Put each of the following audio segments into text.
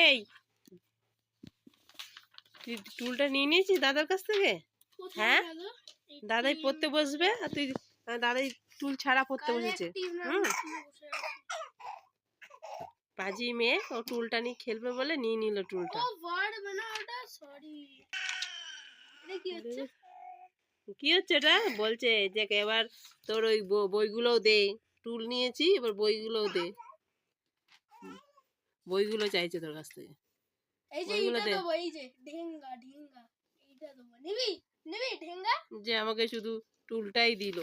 এই তুই টুলটা নিয়ে নিয়েছিস দাদার কাছ থেকে? হ্যাঁ? দাদাই পড়তে বসবে আর তুই দাদাই টুল ছাড়া পড়তে বসেছে। হুম? পাজি মেয়ে ও টুলটা নিয়ে খেলবে বলে নিয়ে নিল টুলটা। কি হচ্ছে? কি হচ্ছে এটা? বলছে যে এবার তোর ওই বইগুলোও দে। টুল নিয়েছি এবার বইগুলোও দে। বইগুলো চাইছে তোর কাছ থেকে? এই যে এইটা দে। দেবো এই যে ঢেঙ্গা ঢেঙ্গা এইটা দেবো। নিবি? নিবি ঢেঙ্গা? যে আমাকে শুধু টুলটাই দিল।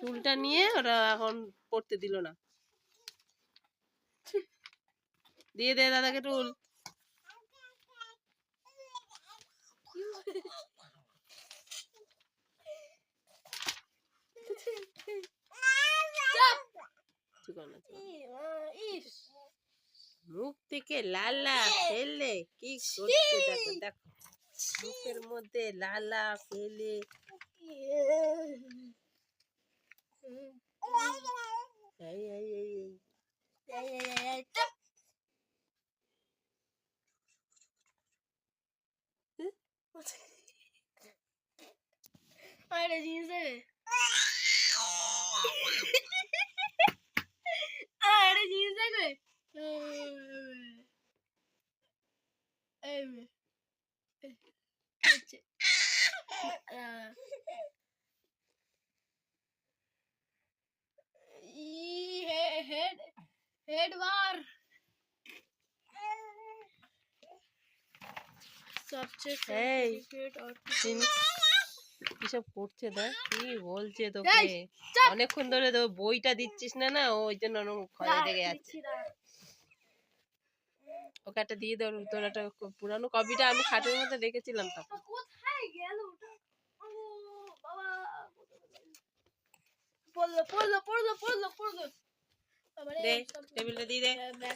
টুলটা নিয়ে ওরা এখন পড়তে দিল না। দিয়ে দে দাদাকে টুল। কিছু কর না, কিছু কর না। ইস মুখ থেকে লালা ফেলে কি করছে দেখো দেখো মুখের মধ্যে লালা ফেলে এই এই এই এই আরে জিনিস আরে হচ্ছে হেড হেড সবচেয়ে কিসব করছে দেখ কি বলছে তোকে? অনেকক্ষণ ধরে তো বইটা দিচ্ছিস না না? ওই জন্য খয়ে যাচ্ছে। ওকে একটা দিয়ে দেওয়ার তোর একটা পুরানো কপিটা আমি খাটের মধ্যে রেখেছিলাম তখন। পড়ল পড়ল পড়ল পড়ল পড়ল। দে টেবিলটা দিয়ে দে।